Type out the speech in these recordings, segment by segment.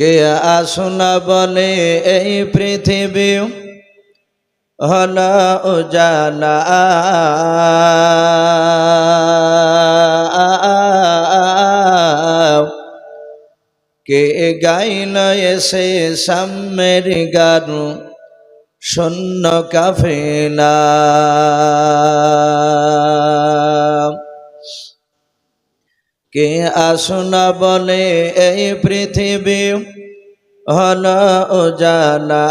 কে আসুনা বলে এই পৃথিবী? হল উজালা। কে গাইল এসে সাম্যের গানু? শূন্য কাফেলা। কে আসুনা বলে এই পৃথিবী? হল উজালা।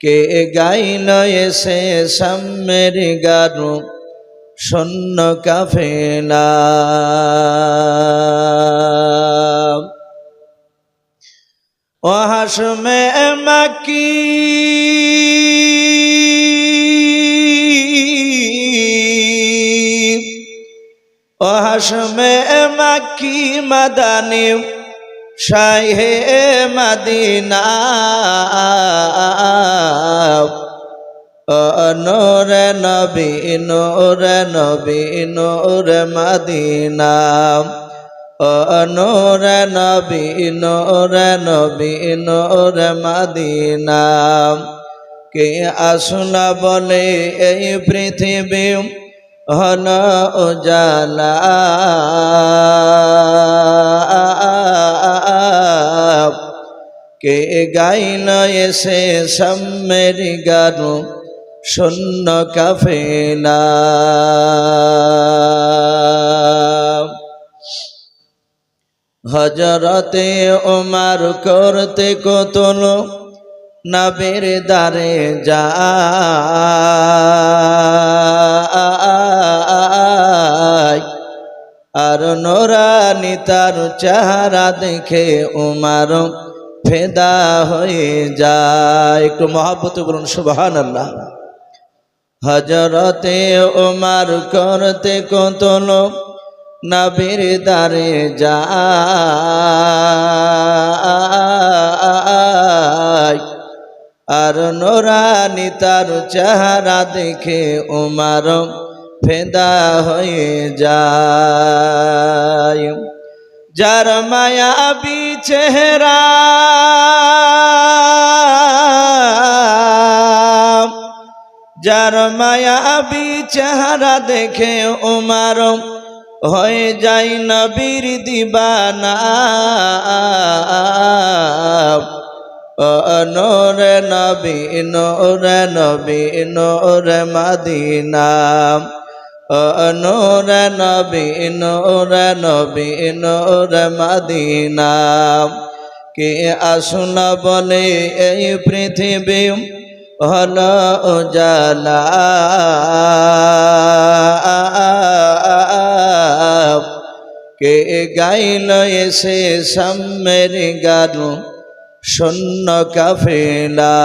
কে গাইল এসে সাম্যের গানু শূন্য কাফেলা। ও হাসমে মাকি। হাসমে মাকি মাদানি, শাহে মদিনা। নোর নবী নোর নবী, নোর মদিনা। নোর নবী নোর নবী, নোর মদিনা। কে আসুনা বলে এই পৃথিবী হল উজালা। কে গাইল এসে সাম্যের গানু, শূন্য কাফেলা। হজরতে ওমার করতে কতল, নবীর দারে যা নোরানি তার চেহারা দেখে উমার ফেদা হয়ে যায়। একটু মহাব্বত বলুন সুবাহান আল্লাহ হজরতে ওমার করতে কতল নবীর দারে যা আর নোরানি তার চেহারা দেখে উমার ফেদা হয়ে যায়। যার মায়াবি চেহারা যার মায়াবি চেহারা দেখে উমার হয়ে যায় নবীর দিবানা। নোর নবী নোর নবী, নোর মদিনা। নোর নবী নোর নবী, নোর মদিনা। কে আসুন বলে এই পৃথিবী হল উজালা। কে গাইল এসে সাম্যের গানু শূন্য কাফেলা।